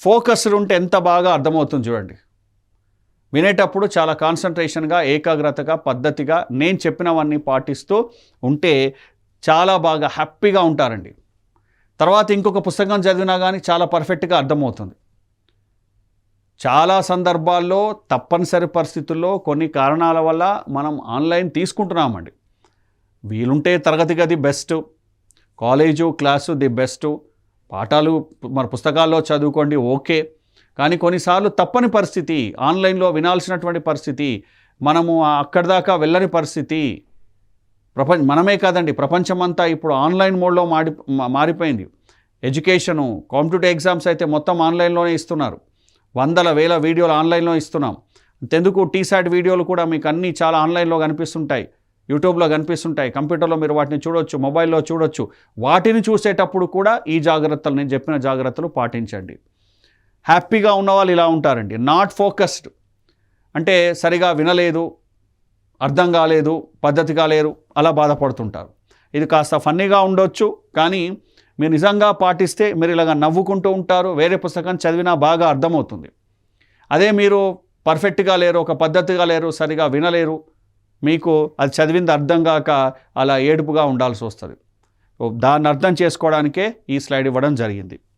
Focused ఉంటే ఎంత బాగా అర్థమవుతుంది చూడండి. వినేటప్పుడు చాలా కాన్సన్ట్రేషన్గా ఏకాగ్రతగా పద్ధతిగా నేను చెప్పినవన్నీ పాటిస్తూ ఉంటే చాలా బాగా హ్యాపీగా ఉంటారండి. తర్వాత ఇంకొక పుస్తకం చదివినా కానీ చాలా పర్ఫెక్ట్గా అర్థమవుతుంది. చాలా సందర్భాల్లో తప్పనిసరి పరిస్థితుల్లో కొన్ని కారణాల వల్ల మనం ఆన్లైన్ తీసుకుంటున్నామండి. వీలుంటే తరగతి గది best college class the best పాఠాలు మన పుస్తకాల్లో చదువుకోండి ఓకే. కానీ కొన్నిసార్లు తప్పని పరిస్థితి ఆన్లైన్లో వినాల్సినటువంటి పరిస్థితి మనము అక్కడి దాకా వెళ్ళని పరిస్థితి. ప్రపంచ మనమే కాదండి ప్రపంచమంతా ఇప్పుడు ఆన్లైన్ మోడ్లో మాడి మారిపోయింది. ఎడ్యుకేషను కాంపిటేటివ్ ఎగ్జామ్స్ అయితే మొత్తం ఆన్లైన్లోనే ఇస్తున్నారు. వందల వేల వీడియోలు ఆన్లైన్లో ఇస్తున్నాం. అంతెందుకు టీసాట్ వీడియోలు కూడా మీకు అన్నీ చాలా ఆన్లైన్లో కనిపిస్తుంటాయి. యూట్యూబ్లో కనిపిస్తుంటాయి. కంప్యూటర్లో మీరు వాటిని చూడొచ్చు మొబైల్లో చూడొచ్చు. వాటిని చూసేటప్పుడు కూడా ఈ జాగ్రత్తలు నేను చెప్పిన జాగ్రత్తలు పాటించండి. హ్యాపీగా ఉన్న వాళ్ళు ఇలా ఉంటారండి. Not focused. అంటే సరిగా వినలేదు అర్థం కాలేదు పద్ధతి కాలేరు అలా బాధపడుతుంటారు. ఇది కాస్త ఫన్నీగా ఉండొచ్చు కానీ మీరు నిజంగా పాటిస్తే మీరు ఇలాగ నవ్వుకుంటూ ఉంటారు వేరే పుస్తకం చదివినా బాగా అర్థమవుతుంది. అదే మీరు పర్ఫెక్ట్గా లేరు ఒక పద్ధతిగా లేరు సరిగా వినలేరు మీకు అది చదివింది అర్థం కాక అలా ఏడుపుగా ఉండాల్సి వస్తుంది. దాన్ని అర్థం చేసుకోవడానికే ఈ స్లైడ్ ఇవ్వడం జరిగింది.